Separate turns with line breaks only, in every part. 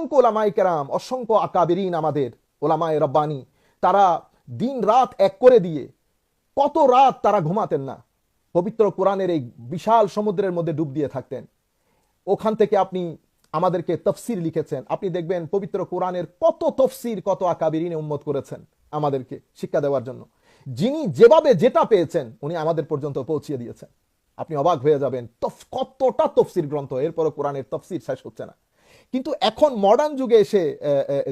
অসংখ্য ওলামাই কেরাম, অসংখ্য আকাবেরিন আমাদের ওলামায় রব্বানি, তারা দিন রাত এক করে দিয়ে কত রাত তারা ঘুমাতেন না। পবিত্র কোরআনের এই বিশাল সমুদ্রের মধ্যে ডুব দিয়ে থাকতেন। ওখান থেকে আপনি আমাদেরকে তফসির লিখেছেন। আপনি দেখবেন পবিত্র কোরআনের কত তফসির, কত আকাবিরিনে উম্মত করেছেন আমাদেরকে শিক্ষা দেওয়ার জন্য। যিনি যেভাবে যেটা পেয়েছেন, উনি আমাদের পর্যন্ত পৌঁছিয়ে দিয়েছেন। আপনি অবাক হয়ে যাবেন, তফ- কতটা তফসির গ্রন্থ এরপর কোরআনের তফসির শেষ হচ্ছে না। কিন্তু এখন মডার্ন যুগে এসে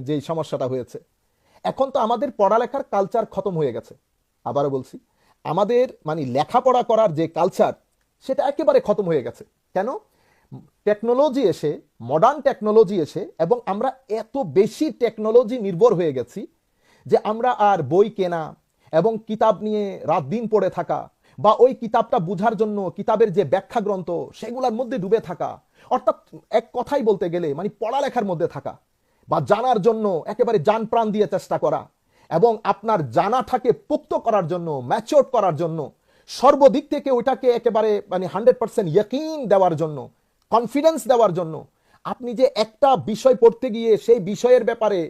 যে সমস্যাটা হয়েছে, এখন তো আমাদের পড়ালেখার কালচার খতম হয়ে গেছে। আবারও বলছি, আমাদের মানে লেখাপড়া করার যে কালচার সেটা একেবারে খতম হয়ে গেছে। কেন? টেকনোলজি এসে মডার্ন টেকনোলজি এসে, এবং আমরা এত বেশি টেকনোলজি নির্ভর হয়ে গেছি যে আমরা আর বই কেনা এবং কিতাব নিয়ে রাত দিন পড়ে থাকা বা ওই কিতাবটা বুঝার জন্য কিতাবের যে ব্যাখ্যা গ্রন্থ সেগুলোর মধ্যে ডুবে থাকা অর্থাৎ এক কথাই বলতে গেলে মানে পড়ালেখার মধ্যে থাকা বা জানার জন্য একেবারে জান প্রাণ দিয়ে চেষ্টা করা এবং আপনার জানাটাকে পুক্ত করার জন্য ম্যাচিওর করার জন্য, সর্বদিক থেকে ওইটাকে একেবারে মানে হান্ড্রেড পার্সেন্ট ইয়কিন দেওয়ার জন্য কনফিডেন্স দেওয়ার জন্য, আপনি যে একটা বিষয় পড়তে গিয়ে সেই বিষয়ের ব্যাপারে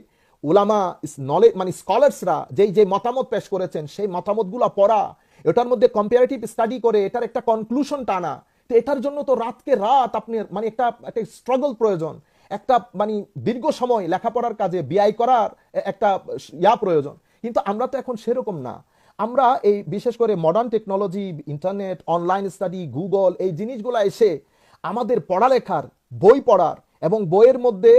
উলামা নলেজ মানে স্কলার্সরা যেই যে মতামত পেশ করেছেন, সেই মতামতগুলো পড়া, এটার মধ্যে কম্পারেটিভ স্টাডি করে এটার একটা কনক্লুশন টানা তো এটার জন্য তো রাতকে রাত আপনি মানে একটা একটা স্ট্রাগল প্রয়োজন। একটা মানে দীর্ঘ সময় লেখাপড়ার কাজে ব্যয় করার একটা ইয়া প্রয়োজন। কিন্তু আমরা তো এখন সেরকম না। আমরা এই বিশেষ করে modern technology internet online study Google এই জিনিসগুলো এসে আমাদের পড়ালেখার, বই পড়ার এবং বইয়ের মধ্যে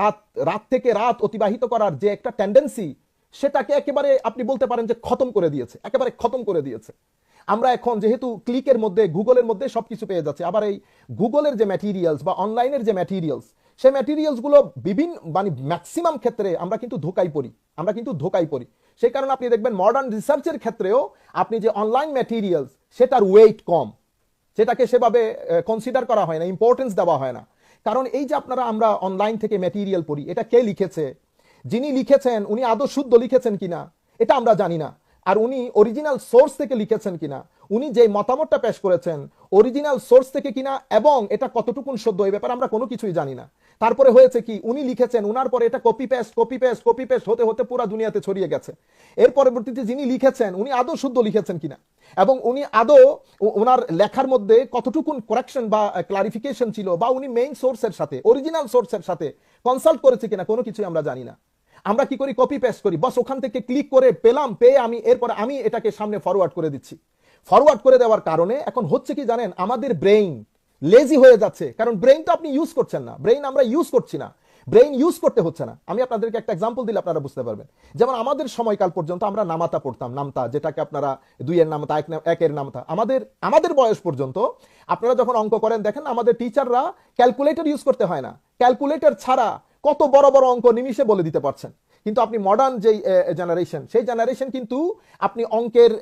রাত রাত থেকে রাত অতিবাহিত করার যে একটা টেন্ডেন্সি সেটাকে একেবারে আপনি বলতে পারেন যে খতম করে দিয়েছে। একেবারে খতম করে দিয়েছে। আমরা এখন যেহেতু ক্লিকের মধ্যে, গুগলের মধ্যে সবকিছু পেয়ে যাচ্ছে, আবার এই গুগলের যে ম্যাটেরিয়ালস বা অনলাইনের যে ম্যাটেরিয়ালস সেই ম্যাটেরিয়ালসগুলো বিভিন্ন মানে ম্যাক্সিমাম ক্ষেত্রে আমরা কিন্তু ধোকাই পড়ি, আমরা কিন্তু ধোকাই পড়ি। সেই কারণে আপনি দেখবেন মডার্ন রিসার্চের ক্ষেত্রেও আপনি যে অনলাইন ম্যাটেরিয়ালস সেটার ওয়েট কম। সেটাকে সেভাবে কনসিডার করা হয় না ইম্পর্টেন্স দেওয়া হয় না। কারণ এই যে আপনারা, আমরা অনলাইন থেকে ম্যাটেরিয়াল পড়ি, এটা কে লিখেছে? যিনি লিখেছেন, উনি আদৌ শুদ্ধ লিখেছেন কিনা? এটা আমরা জানি না। আর উনি অরিজিনাল সোর্স থেকে লিখেছেন কিনা, উনি যে মতামতটা পেশ করেছেন অরিজিনাল সোর্স থেকে কিনা এবং এটা কতটুকুন সদ্য এই ব্যাপারে আমরা কোনো কিছুই জানি না। তারপরে হয়েছে কি, উনি লিখেছেন, উনার পরে এটা copy paste copy paste copy paste হতে হতে পুরো দুনিয়াতে ছড়িয়ে গেছে। এর পরবর্তীতে যিনি লিখেছেন, উনি আদৌ শুদ্ধ লিখেছেন কিনা? এবং উনি আদৌ ওনার লেখার মধ্যে কতটুকুন কারেকশন বা ক্লারিফিকেশন ছিল বা উনি মেইন সোর্সের সাথে অরিজিনাল সোর্সের সাথে কনসাল্ট করেছে কিনা, কোনো কিছুই আমরা জানি না। আমরা কি করি? কপি পেস্ট করি। বস, ওখান থেকে ক্লিক করে পেলাম, পেয়ে আমি, এরপর আমি এটাকে সামনে ফরওয়ার্ড করে দিচ্ছি। ফরওয়ার্ড করে দেওয়ার কারণে এখন হচ্ছে কি জানেন? আমাদের ব্রেইন লেজি হয়ে যাচ্ছে। কারণ ব্রেইন তো আপনি ইউজ করছেন না। ব্রেইন আমরা ইউজ করছি না। ব্রেইন ইউজ করতে হচ্ছে না। আমি আপনাদেরকে একটা এক্সাম্পল দিলে আপনারা বুঝতে পারবেন। যেমন আমাদের সময়কাল পর্যন্ত আমরা নামাতা পড়তাম, নামতা, যেটাকে আপনারা দুইয়ের নামতা, এক একের নামতা। আমাদের আমাদের বয়স পর্যন্ত আপনারা যখন অঙ্ক করেন, দেখেন আমাদের টিচাররা ক্যালকুলেটর ইউজ করতে হয় না। ক্যালকুলেটর ছাড়া কত বড় বড় অঙ্ক নিমিষে বলে দিতে পারছেন। কিন্তু আপনি মডার্ন যেই জেনারেশন সেই জেনারেশন কিন্তু আপনি অঙ্কের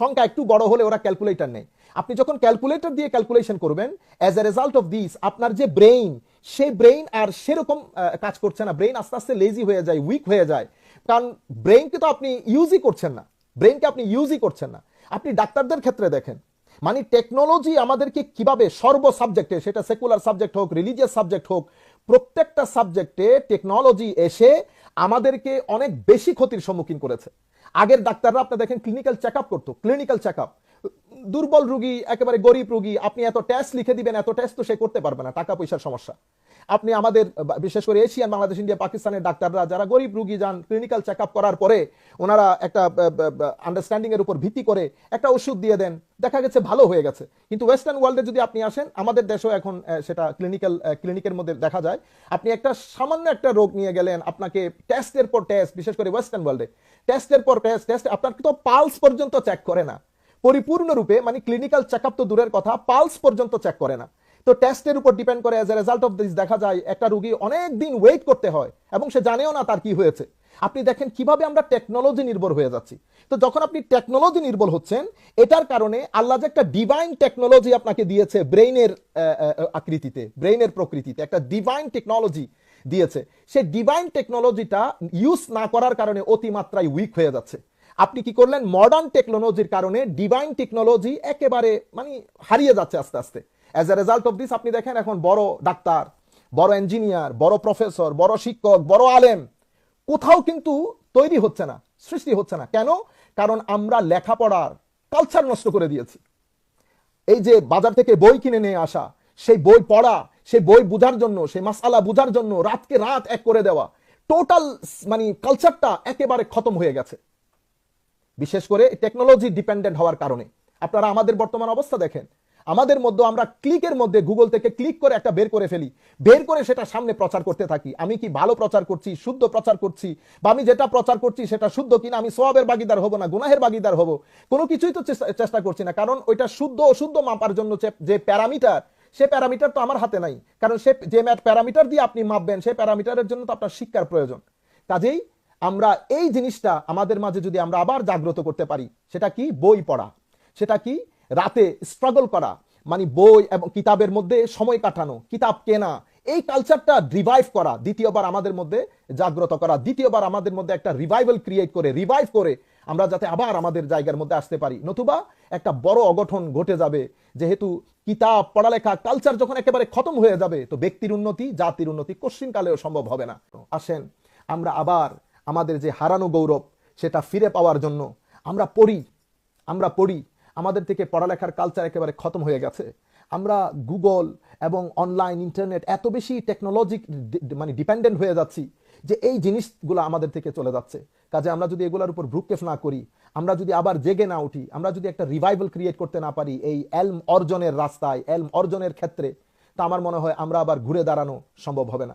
সংখ্যা একটু বড় হলে ওরা ক্যালকুলেটর নেই আপনি যখন ক্যালকুলেটর দিয়ে ক্যালকুলেশন করবেন as a result of this আপনার যে ব্রেইন সেই ব্রেইন আর সেরকম কাজ করছে না। ব্রেইন আস্তে আস্তে লেজি হয়ে যায় উইক হয়ে যায়। কারণ ব্রেইনকে তো আপনি ইউজই করছেন না। ব্রেইনকে আপনি ইউজই করছেন না। আপনি ডাক্তারদের ক্ষেত্রে দেখেন। মানে টেকনোলজি আমাদেরকে কীভাবে সর্ব সাবজেক্টে সেটা সেকুলার সাবজেক্ট হোক রিলিজিয়াস সাবজেক্ট হোক প্রত্যেকটা সাবজেক্টে টেকনোলজি এসে আমাদেরকে অনেক বেশি ক্ষতির সম্মুখীন করেছে। আগের ডাক্তাররা আপনি দেখেন ক্লিনিক্যাল চেক আপ করতো ক্লিনিক্যাল চেক আপ দুর্বল রুগী, একেবারে গরিব রুগী, আপনি এত টেস্ট লিখে দিবেন, এত টেস্ট তো সে করতে পারবে না টাকা পয়সার সমস্যা। আপনি আমাদের বিশেষ করে এশিয়ান বাংলাদেশ, ইন্ডিয়া, পাকিস্তানের ডাক্তাররা, যারা গরিব রুগী যান ক্লিনিক্যাল চেক করার পরে ওনারা একটা আন্ডারস্ট্যান্ডিং এর উপর ভিত্তি করে একটা ওষুধ দিয়ে দেন, দেখা গেছে ভালো হয়ে গেছে। কিন্তু ওয়েস্টার্ন ওয়ার্ল্ডে যদি আপনি আসেন, আমাদের দেশেও এখন সেটা ক্লিনিক্যাল ক্লিনিকের মধ্যে দেখা যায়। আপনি একটা সামান্য একটা রোগ নিয়ে গেলেন, আপনাকে টেস্টের পর টেস্ট বিশেষ করে ওয়েস্টার্ন ওয়ার্ল্ডে টেস্টের পর টেস্ট টেস্ট আপনার তো পালস পর্যন্ত চেক করে না। পরিপূর্ণরূপে মানে ক্লিনিক্যাল চেক তো দূরের কথা পালস পর্যন্ত চেক করে না। তো টেস্টের উপর ডিপেন্ড করে as a result of this দেখা যায় একটা রুগী অনেক দিন ওয়েট করতে হয় এবং সে জানেও না তার কি হয়েছে। আপনি দেখেন কীভাবে আমরা টেকনোলজি নির্ভর হয়ে যাচ্ছি। তো যখন আপনি টেকনোলজি নির্ভর হচ্ছেন, এটার কারণে আল্লাহ যে একটা ডিভাইন টেকনোলজি আপনাকে দিয়েছে ব্রেইনের আকৃতিতে, ব্রেইনের প্রকৃতিতে, একটা ডিভাইন টেকনোলজি দিয়েছে। সেই ডিভাইন টেকনোলজিটা ইউজ না করার কারণে অতিমাত্রায় উইক হয়ে যাচ্ছে। আপনি কি করলেন? মডার্ন টেকনোলজির কারণে ডিভাইন টেকনোলজি একেবারে মানে হারিয়ে যাচ্ছে আস্তে আস্তে। As a result of this আপনি দেখেন এখন বড় ডাক্তার, বড় ইঞ্জিনিয়ার বড় প্রফেসর বড় শিক্ষক, বড় আলেম, কোথাও কিন্তু তৈরি হচ্ছে না, সৃষ্টি হচ্ছে না। কেন? কারণ আমরা লেখাপড়ার কালচার নষ্ট করে দিয়েছি। এই যে বাজার থেকে বই কিনে নিয়ে আসা, সেই বই পড়া, সেই বই বুঝার জন্য, সেই মাসালা বুঝার জন্য, রাতকে রাত এক করে দেওয়া টোটাল মানে কালচারটা একেবারে খতম হয়ে গেছে। বিশেষ করে টেকনোলজি ডিপেন্ডেন্ট হওয়ার কারণে। আপনারা আমাদের বর্তমান অবস্থা দেখেন। আমাদের মধ্যে আমরা ক্লিকের মধ্যে গুগল থেকে ক্লিক করে একটা বের করে ফেলি। বের করে সেটা সামনে প্রচার করতে থাকি। আমি কি ভালো প্রচার করছি, শুদ্ধ প্রচার করছি? বা আমি যেটা প্রচার করছি সেটা শুদ্ধ কিনা? আমি সবের বাগিদার হব না, গুনাহের বাগিদার হব? কোনো কিছুই তো চেষ্টা- করছি না। কারণ ওইটা শুদ্ধ অশুদ্ধ মাপার জন্য যে- প্যারামিটার, সে প্যারামিটার তো আমার হাতে নাই। কারণ সে যে ম্যাট প্যারামিটার দিয়ে আপনি মাপবেন সেই প্যারামিটারের জন্য তো আপনার শিক্ষার প্রয়োজন। কাজেই আমরা এই জিনিসটা আমাদের মাঝে যদি আমরা আবার জাগ্রত করতে পারি, সেটা কি? বই পড়া। সেটা কি? রাতে স্ট্রাগল করা মানে বই এবং কিতাবের মধ্যে সময় কাটানো, কিতাব কেনা, এই কালচারটা রিভাইভ করা, দ্বিতীয়বার আমাদের মধ্যে জাগ্রত করা, দ্বিতীয়বার আমাদের মধ্যে একটা রিভাইভাল ক্রিয়েট করে রিভাইভ করে আমরা যাতে আবার আমাদের জায়গার মধ্যে আসতে পারি। নতুবা একটা বড় অগঠন ঘটে যাবে, যেহেতু কিতাব, পড়ালেখা কালচার যখন একেবারে খতম হয়ে যাবে, তো ব্যক্তির উন্নতি, জাতির উন্নতি কোশ্চিনকালেও সম্ভব হবে না। আসেন, আমরা আবার আমাদের যে হারানো গৌরব, সেটা ফিরে পাওয়ার জন্য আমরা পড়ি আমরা পড়ি আমাদের থেকে পড়ালেখার কালচার একেবারে খতম হয়ে গেছে। আমরা গুগল এবং অনলাইন ইন্টারনেট এত বেশি টেকনোলজি মানে ডিপেন্ডেন্ট হয়ে যাচ্ছি যে এই জিনিসগুলো আমাদের থেকে চলে যাচ্ছে। কাজে আমরা যদি এগুলোর উপর ভ্রুক্ষেপ না করি, আমরা যদি আবার জেগে না উঠি, আমরা যদি একটা রিভাইভাল ক্রিয়েট করতে না পারি এই এলম অর্জনের রাস্তায় এলম অর্জনের ক্ষেত্রে, তা আমার মনে হয় আমরা আবার ঘুরে দাঁড়ানো সম্ভব হবে না।